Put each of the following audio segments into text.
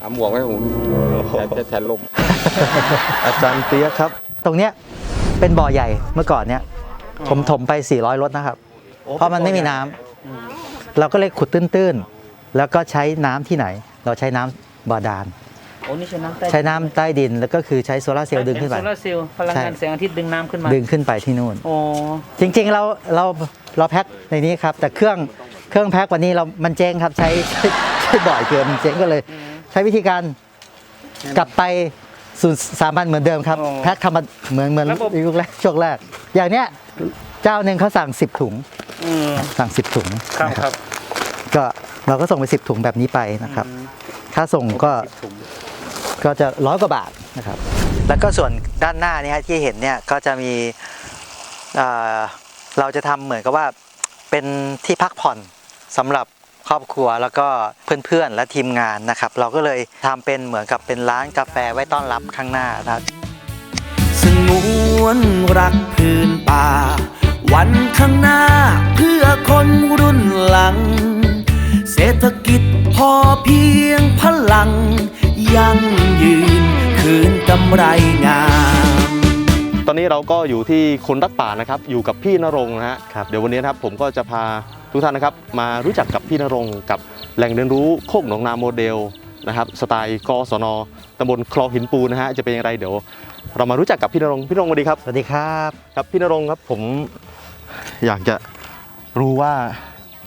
เอาหมวกไว้ผมจะแทนลม อาจารย์เปียกครับ ตรงเนี้ยเป็นบ่อใหญ่เมื่อก่อนเนี้ยผมถมไป 400รถนะครับ เพราะมันไม่มีน้ำเราก็เลยขุดตื้นๆ แล้วก็ใช้น้ำที่ไหน เราใช้น้ำบาดาล โอ้นี่ใช้น้ำใต้ใช้น้ำใต้ดินแล้วก็คือใช้โซลาร์เซลล์ดึงขึ้นไป โซลาร์เซลล์พลังงานใช่แสงอาทิตย์ดึงน้ำขึ้นมาดึงขึ้นไปที่นู่น โอ้จริงๆเราเราเราแพ็คในนี้ครับ แต่เครื่องเครื่องแพ็ควันนี้เรา มันเจ๊งครับใช้ใช้ใช้บ่อยเกินมันเจ๊งก็เลยใช้วิธีการกลับไปสู่สามัญเหมือนเดิมครับแพ็คทำมาเหมือนเหมือนยุคแรกช่วงแรก อย่างเนี้ยเจ้าหนึ่งเขาสั่ง 10 ถุงอืมสั่ง 10 ถุงครับนะครับ ก็เราก็ส่งไป 10 ถุงแบบนี้ไปนะครับ ค่าส่งก็ก็จะร้อยกว่าบาทนะครับ แล้วก็ส่วนด้านหน้าเนี่ยฮะที่เห็นเนี่ยก็จะมีเอ่อเราจะทำเหมือนกับว่าเป็นที่พักผ่อนสำหรับ ครอบครัวแล้วก็เพื่อนๆและทีมงานนะครับ เราก็เลยทำเป็นเหมือนกับเป็นร้านกาแฟไว้ต้อนรับข้างหน้านะครับสงวนรักพื้นป่า วันข้างหน้าเพื่อคนรุ่นหลัง เศรษฐกิจพอเพียงพลัง ยั่งยืนคืนกำไรงามตอนนี้เราก็อยู่ที่คนรักป่านะครับ อยู่กับพี่นรงค์นะฮะครับเดี๋ยววันนี้นะครับผมก็จะพา ทุกท่านนะครับมารู้จักกับพี่นรงค์กับแหล่งเรียนรู้โคกหนองนาโมเดลนะครับสไตล์กศนตำบลคลองหินปูนนะฮะจะเป็นอย่างไรเดี๋ยว เรามารู้จักกับพี่นรงค์พี่นรงค์สวัสดีครับสวัสดีครับครับพี่นรงค์ครับผมอยากจะรู้ว่า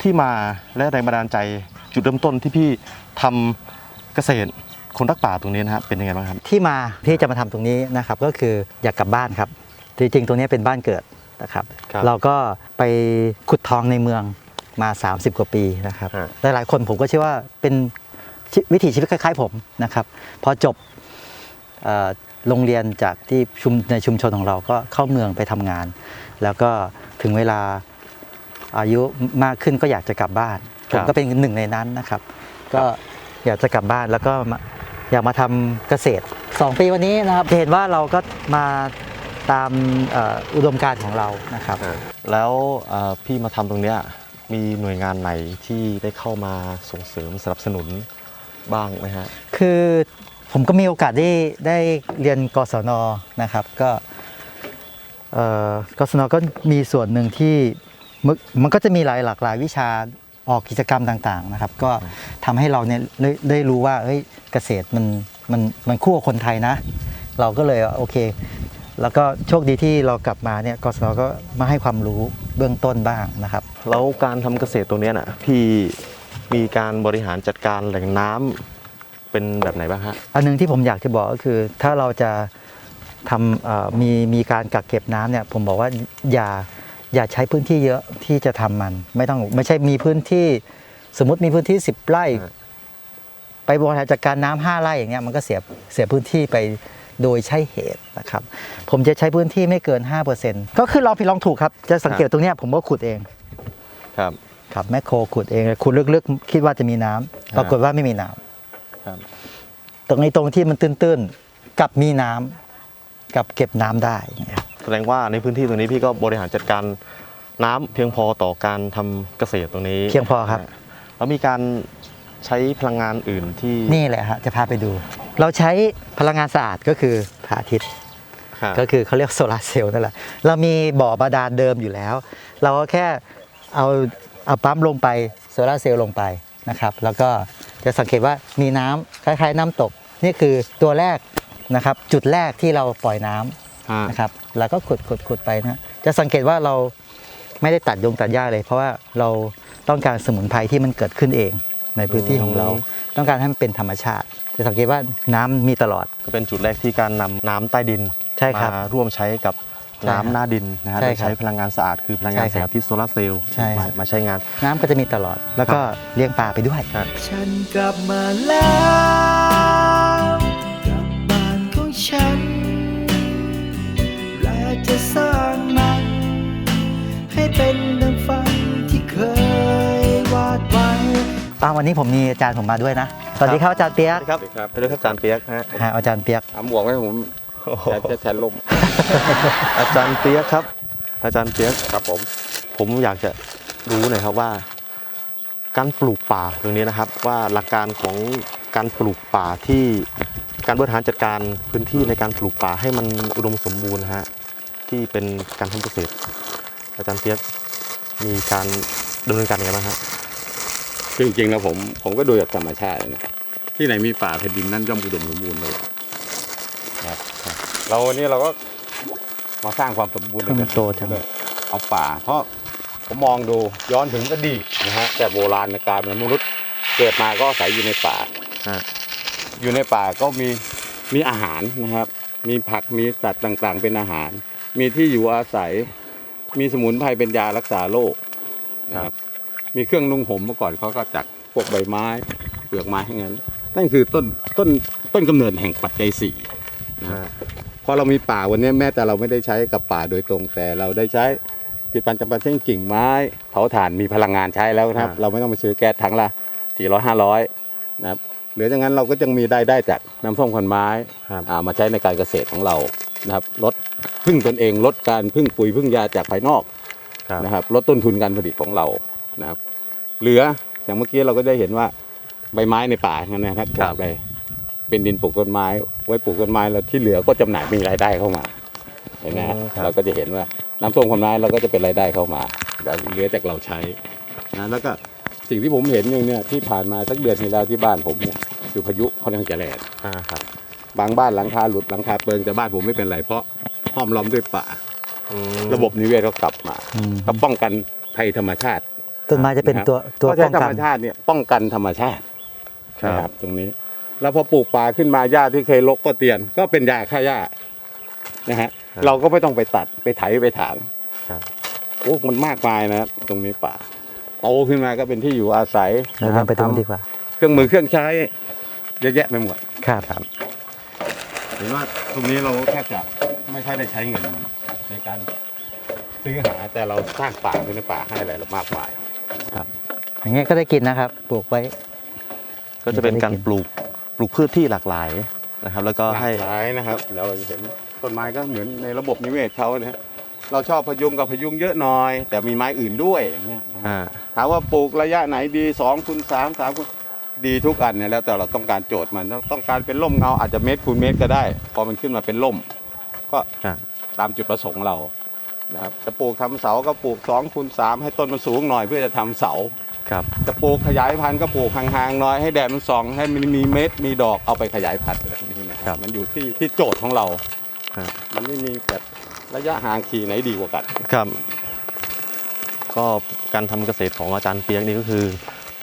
ที่มาและแรงบันดาลใจจุดเริ่มต้นที่พี่ทำเกษตรคนรักป่าตรงนี้นะฮะเป็นยังไงบ้างครับที่มาที่จะมาทำตรงนี้นะครับก็คืออยากกลับบ้านครับจริงๆตรงนี้เป็นบ้านเกิดนะครับครับเราก็ไปขุดทองในเมือง มา 30 กว่าปีนะครับฮะ หลายๆคนผมก็เชื่อว่าเป็นชีวิถีชีวิตคล้าย ๆ ผมนะครับพอจบเอ่อโรงเรียนจากที่ชุมในชุมชนของเราก็เข้าเมืองไปทำงาน แล้วก็ถึงเวลาอายุมากขึ้นก็อยากจะกลับบ้านคผรับมก็เป็นหนึ่งในนั้นนะครับ ก็อยากจะกลับบ้านแล้วก็มาอยากมาทำเกษตร 2 ปีวันนี้นะครับจะเห็นว่าเราก็มาตามเอ่ออุดมการณ์ของเรานะครับ แล้วเอ่อพี่มาทำตรงเนี้ย มีหน่วยงานไหนที่ได้เข้ามาส่งเสริมสนับสนุนบ้างไหมฮะ คือผมก็มีโอกาสได้ได้เรียนกศนนะครับ ก็กศนก็มีส่วนหนึ่งที่มันก็จะมีหลายหลากหลายวิชาออกกิจกรรมต่างๆนะครับ ก็ทำให้เราเนี่ยได้ได้รู้ว่าเฮ้ยเกษตรมันมันมันคู่กับคนไทยนะ เราก็เลยโอเค แล้วก็โชคดีที่เรากลับมาเนี่ยกศนก็มาให้ความรู้เบื้องต้นบ้างนะครับ แล้วการทำเกษตรตรงเนี้ยน่ะพี่มีการบริหารจัดการแหล่งน้ำเป็นแบบไหนบ้างฮะอันหนึงที่ผมอยากจะบอกก็คือ ถ้าเราจะทำเอ่อมีมีการกักเก็บน้ำเนี่ยผมบอกว่าอย่าอย่าใช้พื้นที่เยอะที่จะทำมัน ไม่ต้องไม่ใช่มีพื้นที่สมมติมีพื้นที่ 10 ไร่ฮะไปบริหารจัดการน้ำห้าไร่อย่างเงี้ยมันก็เสียเสียพื้นที่ไป โดยใช่เหตุนะครับ ผมจะใช้พื้นที่ไม่เกิน 5%ก็คือลองผิดลองถูกครับ จะสังเกตตรงเนี้ยผมก็ขุดเอง ครับ ครับแมคโครขุดเองขุดลึกๆ คิดว่าจะมีน้ำปรากฏว่าไม่มีน้ำครับ ตรงนี้ตรงที่มันตื้นๆกับมีน้ำกับเก็บน้ำได้นะครับแสดงว่าในพื้นที่ตรงนี้พี่ก็บริหารจัดการน้ำเพียงพอต่อการทำเกษตรตรงนี้เพียงพอครับนะฮะแล้วมีการใช้พลังงานอื่นที่นี่แหละฮะจะพาไปดู เราใช้พลังงานสะอาดก็คือพระอาทิตย์ครับก็คือเขาเรียกโซลาร์เซลล์นั่นแหละ เรามีบ่อบาดาลเดิมอยู่แล้ว เราก็แค่เอาเอาปั๊มลงไปโซลาร์เซลล์ลงไปนะครับ แล้วก็จะสังเกตว่ามีน้ำคล้าย ๆ น้ำตก นี่คือตัวแรกนะครับ จุดแรกที่เราปล่อยน้ำฮะนะครับแล้วก็ขุดขุดขุดไปนะจะสังเกตว่าเราไม่ได้ตัดยงตัดหญ้าเลย เพราะว่าเราต้องการสมุนไพรที่มันเกิดขึ้นเองในพื้นที่ของเรา ต้องการให้มันเป็นธรรมชาติ จะสังเกตว่าน้ำมีตลอด ก็เป็นจุดแรกที่การนำน้ำใต้ดินใช่ครับมาร่วมใช้กับใช่ครับน้ำหน้าดินนะฮะใช่โดยครับใช้พลังงานสะอาดคือพลังงานใช่แสคงรับอาทิตย์โซลาร์เซลล์ใช่มามาใช้งาน น้ำก็จะมีตลอด แล้วก็เลี้ยงปลาไปด้วยฉันกลับมาแล้วกลับบ้านของฉัน และจะสร้างมัน ให้เป็นดังฝันที่เคยวาดไว้ปาวันนี้ผมมีอาจารย์ผมมาด้วยนะ สวัสดีครับอาจารย์เปียกครับครับสวัสดีครับอาจารย์เปียกนะฮะฮะอาจารย์เปียกเอาหมวกไว้ผมจะแทนลมอาจารย์เปียกครับ อาจารย์เปียกครับผม ผมอยากจะรู้หน่อยครับว่า การปลูกป่าตรงนี้นะครับ ว่าหลักการของการปลูกป่าที่การบริหารจัดการพื้นที่ในการปลูกป่าให้มันอุดมสมบูรณ์นะฮะที่เป็นการทำเกษตร อาจารย์เปียกมีการดำเนินการยังไงบ้าง ฮะจริงๆแล้วผมผมก็ดูจากธรรมชาตินะที่ไหนมีป่าแผ่นดินนั่นย่อมอุดมสมบูรณ์เลยนะครับเราวันนี้เราก็มาสร้างความสมบูรณ์ในเพิ่งการโตจังเอาป่า เพราะผมมองดูย้อนถึงอดีตนะฮะแต่โบราณการมนุษย์เกิดมาก็อาศัยอยู่ในป่าฮะอยู่ในป่าก็มีมีอาหารนะครับ มีผักมีสัตว์ต่างๆ เป็นอาหาร มีที่อยู่อาศัย มีสมุนไพรเป็นยารักษาโรคนะครับ มีเครื่องนุ่งห่มเมื่อก่อนเขาก็จากพวกใบไม้เปลือกไม้ทั้งนั้นนั่นคือต้นต้นต้นกำเนิดแห่งปัจจัยสี่นะครับพอเรามีป่าวันนี้แม้แต่เราไม่ได้ใช้กับป่าโดยตรงแต่เราได้ใช้ผลิตภัณฑ์จำเป็นเช่นกิ่งไม้เผาถ่านมีพลังงานใช้แล้วนะครับ เราไม่ต้องไปซื้อแก๊สถังละ400 500นะครับเหลือจากนั้นเราก็ยังมีได้ได้จากน้ำส้มควันไม้ครับอ่ามาใช้ในการเกษตรของเรานะครับลดพึ่งตนเองลดการพึ่งปุ๋ยพึ่งยาจากภายนอกครับนะครับลดต้นทุนการผลิตของเรา นะครับ เหลืออย่างเมื่อกี้เราก็ได้เห็นว่าใบไม้ในป่านั่นนะครับครับไปเป็นดินปลูกต้นไม้ ไว้ปลูกต้นไม้แล้วที่เหลือก็จำหน่ายมีรายได้เข้ามาเห็นไหมฮะอืมครับเราก็จะเห็นว่าน้ำส้มคนไม้เราก็จะเป็นรายได้เข้ามาแล้วเหลือจากเราใช้นะแล้วก็สิ่งที่ผมเห็นอย่างเนี้ยที่ผ่านมาสักเดือนที่แล้วที่บ้านผมเนี่ยคือพายุค่อนข้างจะแรงอ่าครับบางบ้านหลังคาหลุดหลังคาเปิงแต่บ้านผมไม่เป็นไรเพราะห้อมล้อมด้วยป่าอืมระบบนิเวศก็กลับมาอืมก็ป้องกันภัยธรรมชาติ ต้นไม้จะเป็นตัวตัวก็ใช้ป้องธรกัรมนชาติเนี่ยป้องกันธรรมชาติครับนะครับตรงนี้ แล้วพอปลูกป่าขึ้นมาหญ้าที่เคยรกก็เตียน ก็เป็นยาฆ่าหญ้านะฮะเราก็ไม่ต้องไปตัดไปไถไปถางครับโอ้มันมากมายนะตรงนี้ป่าโตขึ้นมาก็เป็นที่อยู่อาศัยเรานะครับทำไปตรงนี้ดีกว่า เครื่องมือเครื่องใช้เยอะแยะไปหมดครับเห็นว่าตรงนี้เราแทบจะไม่ค่อยได้ใช้เงินในการซื้อหาแต่เราสร้างป่าขึ้นในป่าให้อะไรเรามากมาย อย่างเงี้ยก็ได้กินนะครับ ปลูกไว้ ก็จะเป็นการปลูกปลูกพืชที่หลากหลายนะครับ แล้วก็หลาให้กหลายนะครับแล้วเราจะเห็นต้นไม้ก็เหมือนในระบบนิเวศเขานะฮะเราชอบพยุงกับพยุงเยอะหน่อย แต่มีไม้อื่นด้วยอย่างเงี้ยนะฮะอ่าถามว่าปลูกระยะไหนดีสองคูณสามสามคูณดีทุกอันเนี่ยแล้วแต่เราต้องการโจทย์มันต้องการเป็นร่มเงาอาจจะเมตรคูณเมตรก็ได้ พอมันขึ้นมาเป็นร่ม ก็อ่าตามจุดประสงค์เรา นะครับจะปลูกทำเสาก็ปลูกสองคูณสามให้ต้นมันสูงหน่อยเพื่อจะทำเสาครับจะปลูกขยายพันธุ์ก็ปลูกห่างๆหน้อยให้แดดมันส่องให้มันมีเม็ดมีดอกเอาไปขยายพันธุ์แบบนี้นะครับมันอยู่ที่ที่โจทย์ของเราครับมันไม่มีแบบระยะห่างขี่ไหนดีกว่ากันครับ ก็การทำเกษตรของอาจารย์เปียกนี่ก็คือ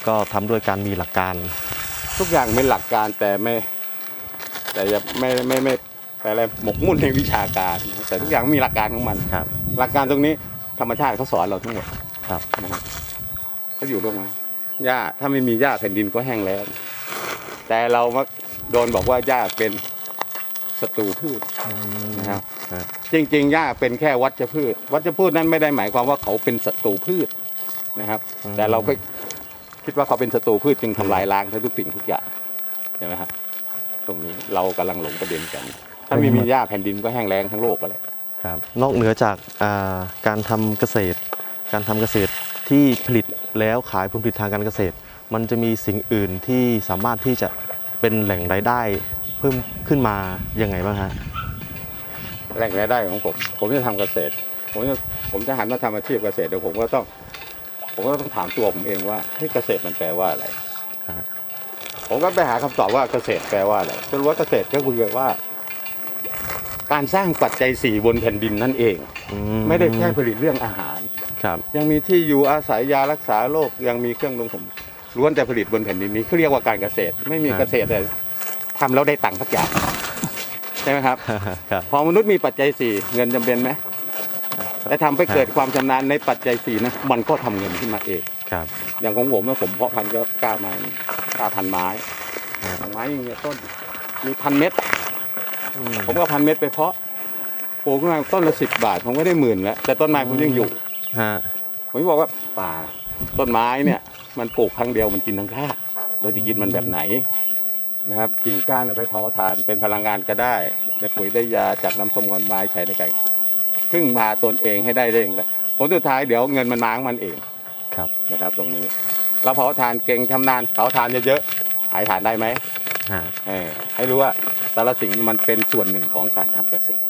ก็ทำด้วยการมีหลักการ ทุกอย่างเป็นหลักการแต่ไม่ แต่อย่าไม่ไม่ไม่ แต่อะไรหมกมุ่นในวิชาการ แต่ทุกอย่างมีหลักการของมันครับ หลักการตรงนี้ธรรมชาติเขาสอนเราทั้งหมดครับนะครับเขาอยู่ร่วมกันหญ้าถ้าไม่มีหญ้าแผ่นดินก็แห้งแล้งแต่เรามักโดนบอกว่าหญ้าเป็นศัตรูพืชนะครับฮะจริงๆหญ้าเป็นแค่วัชพืช วัชพืชนั้นไม่ได้หมายความว่าเขาเป็นศัตรูพืชนะครับแต่เราไปคิดว่าเขาเป็นศัตรูพืชจึงทำลายล้างทั้งทุกสิ่งทุกอย่างเห็นไหมครับตรงนี้เรากำลังหลงประเด็นกัน ถ้าไม่มีหญ้าแผ่นดินก็แห้งแล้งทั้งโลกไปแล้วครับนอกเหนือจากอ่าการทำเกษตร การทำเกษตรที่ผลิตแล้วขายผลผลิตทางการเกษตร มันจะมีสิ่งอื่นที่สามารถที่จะเป็นแหล่งรายได้เพิ่มขึ้นมายังไงบ้างฮะแหล่งรายได้ของผม ผมจะทำเกษตร ผมจะผมจะหันมาทำอาชีพเกษตรเดี๋ยวผมก็ต้อง ผมก็ต้องถามตัวผมเองว่าเฮ้ยเกษตรมันแปลว่าอะไรครับผมก็ไปหาคำตอบว่าเกษตรแปลว่าอะไรจนรู้ว่าเกษตรก็คือว่า การสร้างปัจจัยสี่บนแผ่นดินนั่นเอง อืไม่ได้แค่ผลิตเรื่องอาหาร ครับยังมีที่อยู่อาศัยยารักษาโรคยังมีเครื่องลงผมล้วนแต่ผลิตบนแผ่นดินนี้เขาเรียกว่าการเกษตร ไม่มีเกษตรแต่ทำแล้วได้ตังค์สักอย่างใช่ไหมครับ ครับ พอมนุษย์มีปัจจัยสี่เงินจำเป็นไหมแต่ทำไปเกิดความชำนาญในปัจจัยสี่นะมันก็ทำเงินขึ้นมาเอง ครับ อย่างของผมนะผมเพาะพันธุ์ก็กล้าไม้กล้าพันไม้ครับไม้อย่างเงี้ยต้นมีพันเม็ดอืม ผมก็เอาพันเม็ดไปเพาะปลูกขึ้นมาต้นละสิบบาท ผมก็ได้หมื่นแล้วแต่ต้นไม้ผมยังอยู่ฮะผมบอกว่าป่าต้นไม้เนี่ย มันปลูกครั้งเดียวมันกินทั้งชาติเราจะกินมันแบบไหนนะครับกิ่งก้านเอาไปเผาถ่านเป็นพลังงานก็ได้ได้ปุ๋ยได้ยาจากน้ำส้มขอนไม้ใช้ในการพึ่งพาตนเองให้ได้ได้เองเลยผลสุดท้ายเดี๋ยวเงินมันมาของมันเองครับนะครับ ตรงนี้เราเผาถ่านเก่งชำนาญเผาถ่านเยอะๆขายถ่านได้ไหมฮะ เออให้รู้ว่าสารสิงห์มันเป็นส่วนหนึ่งของการทำเกษตร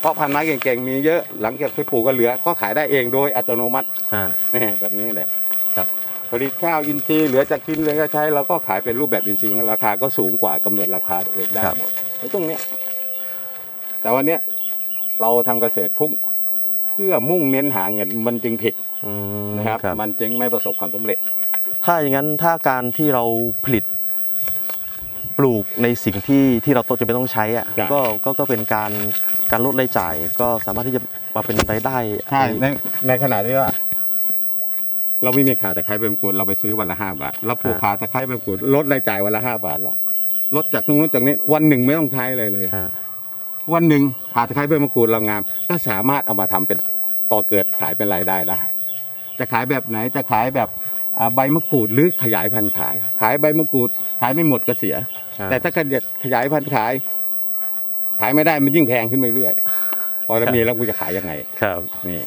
เพราะพันธุ์ไม้เก่งๆมีเยอะหลังจากที่ปลูกก็เหลือ ก็ขายได้เองโดยอัตโนมัติฮะนี่แบบนี้แหละครับผลิตข้าวอินทรีย์เหลือจากกินเหลือจะใช้เราก็ขายเป็นรูปแบบอินทรีย์ราคาก็สูงกว่ากำหนดราคาเองได้หมดในตรงเนี้ยแต่วันเนี้ยเราทำเกษตรพุ่งเพื่อมุ่งเน้นหาเงินมันจึงผิดอืมนะครับครับ มันจึงไม่ประสบความสำเร็จ ถ้าอย่างนั้นถ้าการที่เราผลิตป ลูกในสิ่งที่ที่เราจะเป็นต้องใช้อะครับก็ก็ก็เป็นการการลดรายจ่าย ก็สามารถที่จะมาเป็นรายได้ใช่ในในขณะที่ว่าเราไม่มีขาตะไคร้ใบมะกรูดเราไปซื้อวันละห้าบาทเราปลูกขาตะไคร้ใบมะกรูดลดรายจ่ายวันละห้าบาทแล้วลดจากตรงนู้นจากนี้วันหนึ่งไม่ต้องใช้อะไรเลยฮะวันหนึ่งขาตะไคร้ใบมะกรูดเรางาม ก็สามารถเอามาทำเป็นก่อเกิดขายเป็นรายได้ได้ จะขายแบบไหนจะขายแบบอ่าใบมะกรูดหรือขยายพันธุ์ขาย ขายใบมะกรูดขายไม่หมดก็เสียฮะ แต่ถ้าขยายพันธุ์ขาย ขายไม่ได้มันยิ่งแพงขึ้นไปเรื่อยพอเรามีแล้วกูจะขายยังไง ครับ นี่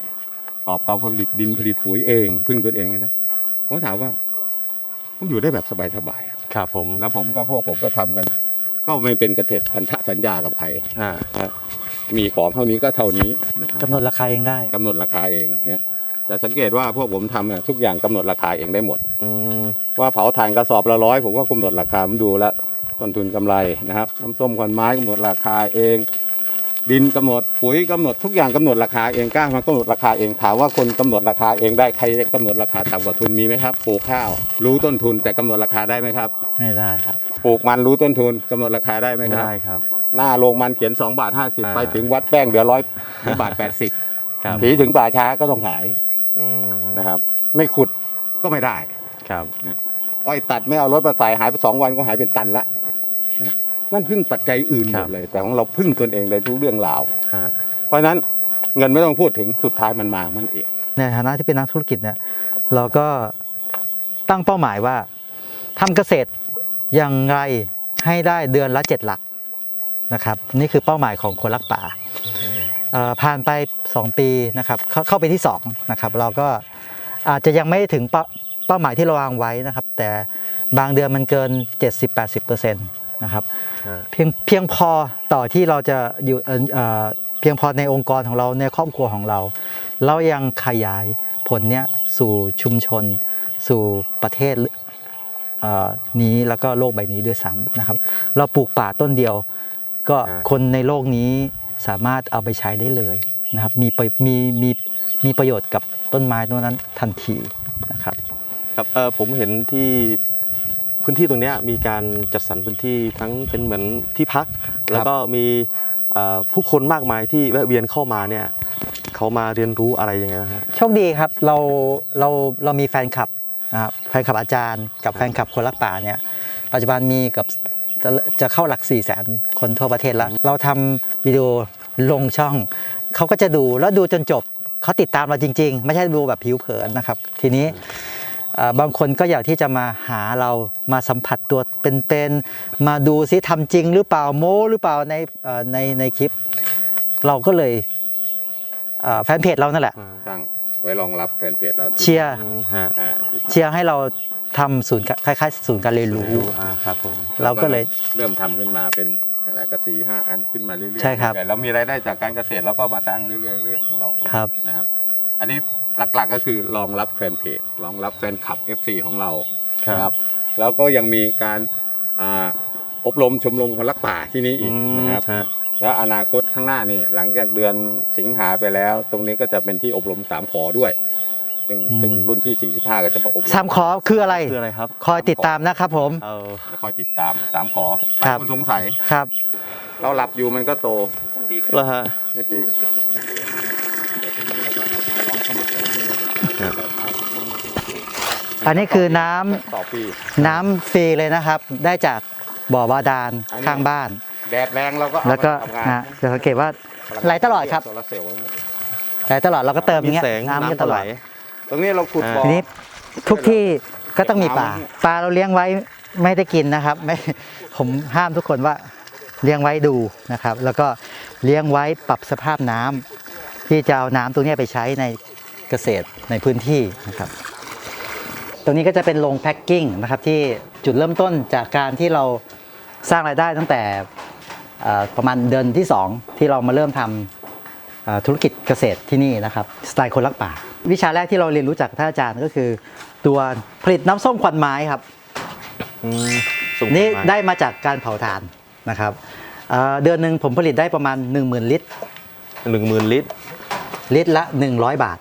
ตอบเอาผลิตดินผลิตปุ๋ยเอง พึ่งตัวเองให้ได้ผมถามว่าผมอยู่ได้แบบสบายๆอะครับ ผมแล้วผมก็พวกผมก็ทำกัน ก็ไม่เป็นเกษตรพันธสัญญากับใครอ่ามีของเท่านี้ก็เท่านี้นะครับกำหนดราคาเองได้กำหนดราคาเองเนี่ยแต่สังเกตว่าพวกผมทำเนี่ยทุกอย่างกำหนดราคาเองได้หมดอืมว่าเผาถ่านกระสอบละร้อยผมก็กำหนดราคาผมดูแล้ว ต้นทุนกำไรนะครับน้ำส้มขอนไม้กำหนดราคาเอง ดินกำหนดปุ๋ยกำหนดทุกอย่างกำหนดราคาเองกล้ามันกำหนดราคาเองถามว่าคนกำหนดราคาเองได้ใครกำหนดราคาต่ำกว่าทุนมีไหมครับปลูกข้าว รู้ต้นทุนแต่กำหนดราคาได้ไหมครับ ไม่ได้ครับปลูกมันรู้ต้นทุนกำหนดราคาได้ไหมไม่ครับได้ครับ หน้าโรงมันเขียน2บาทอ่า50 ไปถึงวัดแป้งเหลือร้อยบาท80ครับถีถึงป่าช้าก็ต้องขายอืมนะครับ ไม่ขุดก็ไม่ได้ครับอ้อยตัดไม่เอารถมาใส่หายไปสองวันก็หายเป็นตันละ นะนั่นพึ่งปัจจัยอื่นหมดเลย แต่ของเราพึ่งตนเองในทุกเรื่องราวฮะเพราะฉะนั้นเงินไม่ต้องพูดถึงสุดท้ายมันมามันเองในฐานะที่เป็นนักธุรกิจเนี่ยเราก็ตั้งเป้าหมายว่าทำเกษตรอย่างไรให้ได้เดือนละเจ็ดหลักนะครับ นี่คือเป้าหมายของคนรักป่าเอ่อผ่านไป 2 ปีนะครับเข้าเข้าไปที่2นะครับเราก็อาจจะยังไม่ถึงเป้าเป้าหมายที่เราวางไว้นะครับ แต่บางเดือนมันเกิน 70-80%นะครับฮะเพียงเพียงพอต่อที่เราจะอยู่เอ่อเอ่อเพียงพอในองค์กรของเราในครอบครัวของเรา เรายังขยายผลเนี้ยสู่ชุมชน สู่ประเทศเอ่อนี้แล้วก็โลกใบนี้ด้วยซ้ำนะครับ เราปลูกป่าต้นเดียว ก็อ่าคนในโลกนี้สามารถเอาไปใช้ได้เลยนะครับ มีประมีมีมีประโยชน์กับต้นไม้ต้นนั้นทันทีนะครับครับเออผมเห็นที่ พื้นที่ตรงเนี้ยมีการจัดสรรพื้นที่ทั้งเป็นเหมือนที่พัก แล้วก็มีเอ่อผู้คนมากมายที่แวะเวียนเข้ามาเนี่ยเขามาเรียนรู้อะไรยังไงบ้างฮะโชคดีครับเราเราเรามีแฟนคลับนะครับแฟนคลับอาจารย์ กับแฟนคลับคนรักป่าเนี่ยปัจจุบันมีกับจะจะเข้าหลัก4 0 0 0 0 0คนทั่วประเทศแล้ว เราทำวิดีโอลงช่อง เขาก็จะดูแล้วดูจนจบเขาติดตามเราจริง ๆ ไม่ใช่ดูแบบผิวเผินนะครับ ทีนี้เอ่อ บางคนก็อยากที่จะมาหาเรามาสัมผัสตัวเป็นๆมาดูซิทำจริงหรือเปล่าโม้หรือเปล่าในเอ่อในในคลิป เราก็เลยเอ่อแฟนเพจเรานั่นแหละตั้งไว้รองรับแฟนเพจเราที่เชียร์อืมฮะอ่าที่เชียร์ให้เราทำศูนย์การคล้ายๆ ศูนย์การเรียนรู้อ่าครับผมเราก็เลยเริ่มทำขึ้นมาเป็นแรกก็สี่ห้าอันขึ้นมาเรื่อยๆใช่ครับแต่เรามีรายได้จากการเกษตรเราก็มาสร้างเรื่อยๆเรื่อยๆของเราครับนะครับ อันนี้ หลักๆก็คือรองรับแฟนเพจรองรับแฟนคลับ FC ของเราครับ นะครับแล้วก็ยังมีการอ่าอบรมชมรมคนรักป่าที่นี่อีกนะครับ ฮะ แล้วอนาคตข้างหน้านี่หลังจากเดือนสิงหาไปแล้ว ตรงนี้ก็จะเป็นที่อบรมสามขอด้วย ซึ่งอืม ซึ่งรุ่นที่ 45 ก็จะมาอบรมสามขอคืออะไร คืออะไรครับ คอยติดตามนะครับผม เอาแล้วคอยติดตามสามขอหครัลายบคนสงสัย ครับ เราหลับอยู่มันก็โตแล้วฮะ ในปี อันนี้คือน้ำต่อปี น้ำฟรีเลยนะครับ ได้จากบ่อบาดาลอันนี้ ข้างบ้าน แดดแรงเราก็เอาแล้วก็มาทำงานนะจะสังเกตว่า ไหลตลอดครับ โซลาร์เซลล์ไหลตลอดเราก็เติมอมีย่างเงี้ยแสงน้ำน้ำกันก็ตลไหล อดตรงนี้เราขุดบ่อ ทีนี้ทุกที่ก็ต้องมีปลาเก็บน้ำปลาเราเลี้ยงไว้ไม่ได้กินนะครับไม่ ผมห้ามทุกคนว่าเลี้ยงไว้ดูนะครับ แล้วก็เลี้ยงไว้ปรับสภาพน้ำที่จะเอาน้ำตรงเนี้ยไปใช้ใน เกษตรในพื้นที่นะครับตรงนี้ก็จะเป็นโรงแพ็คกิ้งนะครับที่จุดเริ่มต้นจากการที่เราสร้างรายได้ตั้งแต่เอ่อประมาณเดือนที่ 2 ที่เรามาเริ่มทำเอ่อธุรกิจเกษตรที่นี่นะครับสไตล์คนรักป่า วิชาแรกที่เราเรียนรู้จากท่านอาจารย์ก็คือ ตัวผลิตน้ำส้มควันไม้ครับอืมส่งนี่มาได้มาจากการเผาถ่านนะครับเอ่อเดือนหนึ่งผมผลิตได้ประมาณ 10,000 ลิตรหนึ่งหมื่นลิตร ลิตรละ 100 บาท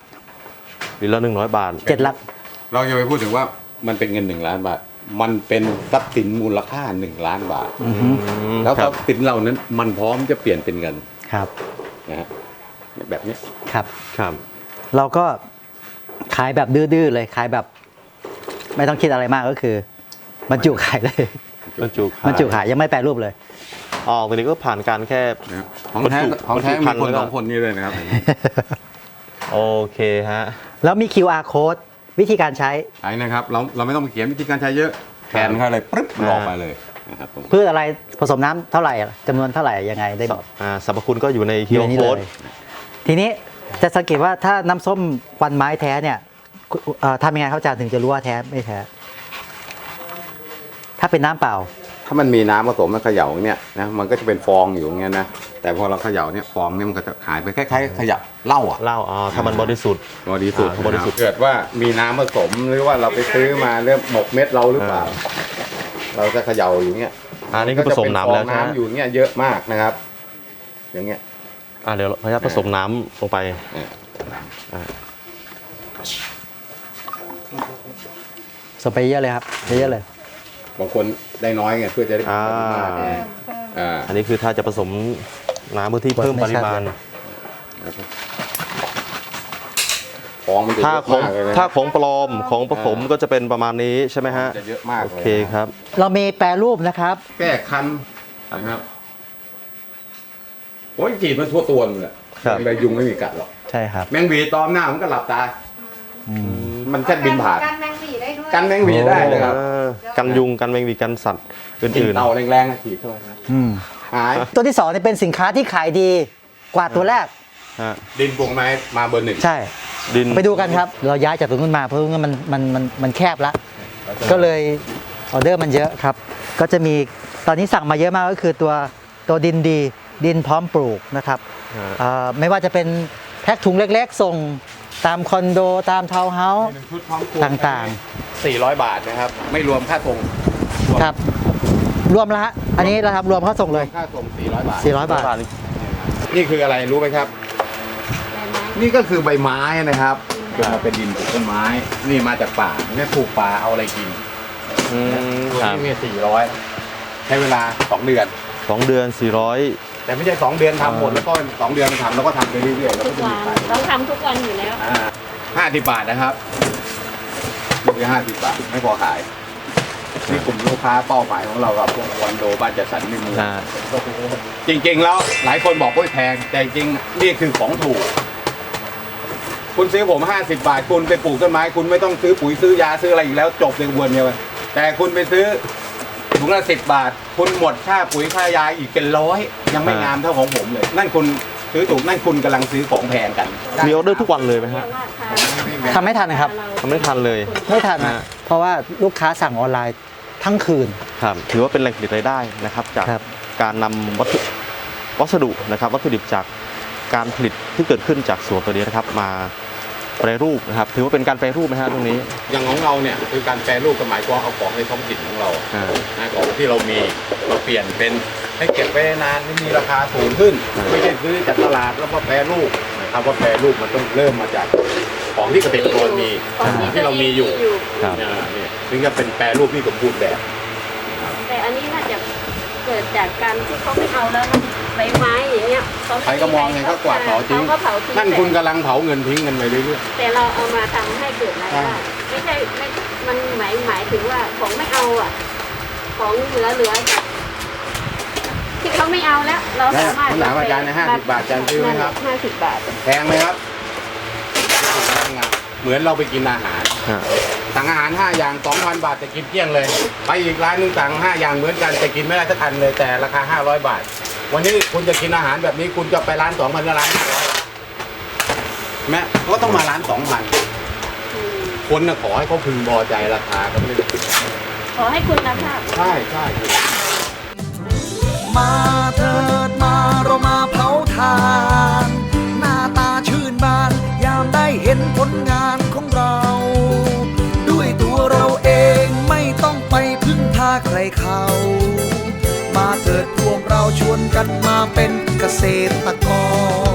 ลิตรละหนึ่งร้อยบาท เจ็ดลัก เราจะไปพูดถึงว่ามันเป็นเงินหนึ่งล้านบาท มันเป็นทรัพย์สินมูลค่าหนึ่งล้านบาทอืมแล้วคทรัรับพย์สินเหล่านั้นมันพร้อมจะเปลี่ยนเป็นเงินครับนะฮะแบบนี้ครับ ครับ เราก็ขายแบบดื้อๆเลยขายแบบ ไม่ต้องคิดอะไรมากก็คือบรรจุขายเลยบรรจุขายบรรจุขายยังไม่แปรรูปเลยอ๋อตัวนี้ก็ผ่านการแค่ นะครับของแท้บรรจุของแท้บรรจุพัมีนคนแล้วก็ สองคนนี้เลยนะครับ โอเคฮะ แล้วมี QR code วิธีการใช้ ไอ้นะครับเราเราไม่ต้องไปเขียนวิธีการใช้เยอะแทนเข้าเลยปึ๊บมันออกไปเลยนะครับผมเพื่ออะไรผสมน้ำเท่าไหร่จำนวนเท่าไหร่ยังไงได้บอกอ่าสรรพคุณก็อยู่ในอคิยู่วในนี้โค้เลดยทีนี้จะสังเกตว่าถ้าน้ำส้มควันไม้แท้เนี่ยคุณเอ่อทำยังไงเขาอาจารย์ถึงจะรู้ว่าแท้ไม่แท้ ถ้าเป็นน้ำเปล่าถ้ามันมีน้ำผสมแล้วเขย่าอย่างเนี่ยนะมันก็จะเป็นฟองอยู่อย่างเงี้ยนะแต่พอเราเขย่าเนี่ยฟองเนี่ยมันก็จะหายไปคล้ายๆเขย่าเหล้าอะเหล้าอ๋อถ้ามันบริสุทธิ์บริสุทธิ์อ่าบริสุทธิ์เกิดว่ามีน้ำผสมหรือว่าเราไปซื้อมาเริ่มหมกเม็ดเราหรือเปล่า เราจะเขย่าอยู่เงี้ยอันนี้คือผสมน้ำแล้วก็จะเป็ฟองใช่ไหมน้ำอยู่เงี้ยเยอะมากนะครับ อย่างเงี้ยอ่าเดี๋ยวพยายามผสมน้ำลงไปสเปรย์เยอะเลยครับเยอะเลย บางคนได้น้อยไงเพื่อจะได้อ่ามากไงอ่าอันนี้คือถ้าจะผสมน้ำเพื่อที่เพิ่มปริมาณฟองมันจะถ้าเยอะของมากเลยนะถ้าของปลอมของผสมก็จะเป็นประมาณนี้ใช่ไหมฮะ จะเยอะมากโอเลยเคครับ เรามีแปรรูปนะครับ แก้คันนะครับโอ้ยกรีดมันทั่วตัวเลยแหละครับ ใบยุงไม่มีกัดหรอก ใช่ครับ แมงหวีตอมหน้ามันก็หลับตา มันแค่บินผ่าน กั กันแมงหวีได้เลยครับเออกันยุงกันแมงวีกันสัตว์กินอื่นเตาแรงๆนะขีดเข้าไปนะอืมหายตัวที่สองเนี่ยเป็นสินค้าที่ขายดีกว่าตัวแรก ๆฮะดินปวงไม้มาเบอร์หนึ่งใช่ ดินไปดูกันครับ เราย้ายจากตรงนู้นมาเพราะว่ามันมันมันมันแคบละ ก็เลยออเดอร์มันเยอะครับ ก็จะมีตอนนี้สั่งมาเยอะมากก็คือตัวตัวดินดี ดินพร้อมปลูกนะครับฮะ เอ่อไม่ว่าจะเป็นแพ็คถุงเล็กๆ ส่ง ตามคอนโดตามทาวน์เฮาส์ชุดพร้อมครัวต่าง400 บาทนะครับ ไม่รวมค่าส่งครับ รวมแล้วฮะ อันนี้เราทำรวมค่าส่งเลย ค่าส่ง400 บาท 400 บาท นี่คืออะไรรู้ไหมครับ นี่ก็คือใบไม้นะครับจนมาเป็นดินปลูกต้นไม้ นี่มาจากป่าเนี่ยปลูกป่าเอาอะไรกินอืมตัวครับนี้เนี่ย400 ใช้เวลา 2 เดือน สองเดือนสี่ร้อย แต่ไม่ใช่2เดือนทำหมดแล้วก็2เดือนทำแล้วก็ทำไปเรื่อยๆแล้วทุก็กจะวัมีนขายเราทำทุกวันอยู่แล้วอ่าห้าสิบบาทนะครับลูกละห้าสิบบาทไม่พอขายนี่กลุ่มลูกค้าเป้าหมายของเรากับพวกคอนโดบ้านจัดสรรในเมืองฮะจริงๆ แล้วหลายคนบอกว่าแพง แต่จริงๆนี่คือของถูก คุณซื้อผมห้าสิบาท คุณไปปลูกต้นไม้ คุณไม่ต้องซื้อปุ๋ยซื้อยาซื้ออะไรอีกแล้ว จบในกระบวนเดียวกันแต่คุณไปซื้อ ถุงละสิบบาท คุณหมดค่าปุ๋ยค่ายาอีกเป็นร้อยยังไม่งามเท่าของผมเลย นั่นคุณซื้อถูกนั่นคุณกำลังซื้อของแพงกันมีออเดอร์ทุกวันเลยไหมฮะทำไม่ทันนะครับทำไม่ทันเลยไม่ทันนะฮะเพราะว่าลูกค้าสั่งออนไลน์ทั้งคืนครับถือว่าเป็นแหล่งผลิตรายได้นะครับจากครับการนำวัตถุวัสดุนะครับวัตถุดิบจากการผลิตที่เกิดขึ้นจากสวนตัวนี้นะครับมา แปรรูปนะครับ ถือว่าเป็นการแปรรูปไหมฮะตรงนี้ อย่างของเราเนี่ยคือการแปรรูปก็หมายความเอาของในท้องถิ่นของเราอ่า นะของที่เรามีเราเปลี่ยนเป็นให้เก็บไว้นานให้มีราคาสูงขึ้นอ่าไม่ใช่ซื้อจากตลาดแล้วก็แปรรูปนะครับว่าแปรรูปมันต้องเริ่มมาจากของที่เกษตรกรมีของที่ที่เรามีอยู่ครับ อ่าเนี่ยถึงจะเป็นแปรรูปที่สมบูรณ์แบบ แต่อันนี้น่าจะเกิดจากการที่เขาไม่เอาแล้วนะ ใบไม้อย่างเงี้ยเขาใครก็มองไงเขากวาดเผาทิ้ง เขาก็เผาทิ้งนั่นคุณกำลังเผาเงินทิ้งกันไปเรื่อย แต่เราเอามาทำให้เกิดรายได้ไม่ใช่ไม่มันหมายหมายถึงว่าของไม่เอาอะ ของเหลือเหลือจากที่เขาไม่เอาแล้ว เราสามารถผมถามอาจารย์นะ50บาทอาจารย์ซื้อไหมครับ ห้าสิบบาท ๆแพงไหมครับเหมือนเราไปกินอาหาร ฮะสั่งอาหาร 5 อย่าง 2,000 บาทแต่กินเกลี้ยงเลย ไปอีกร้านหนึงสั่ง 5 อย่างเหมือนกันแต่กินไม่ได้สักอันเลยแต่ราคา 500 บาท วันนี้คุณจะกินอาหารแบบนี้คุณจะไปร้าน2,000ก็ร้าน500แม้ก็ต้องมาร้าน2,000คนน่ะขอให้เขาพึงพอใจราคาก็ไม่ได้ขอให้คุณภาพใช่ใช่มาเถิดมาเรามาเผาทานหน้าตาชื่นบาน ยามได้เห็นผลงานของเรา ด้วยตัวเราเองไม่ต้องไปพึ่งพาใครเขามาเถิ ดพวกเราชวนกันมาเป็นเกษตรกร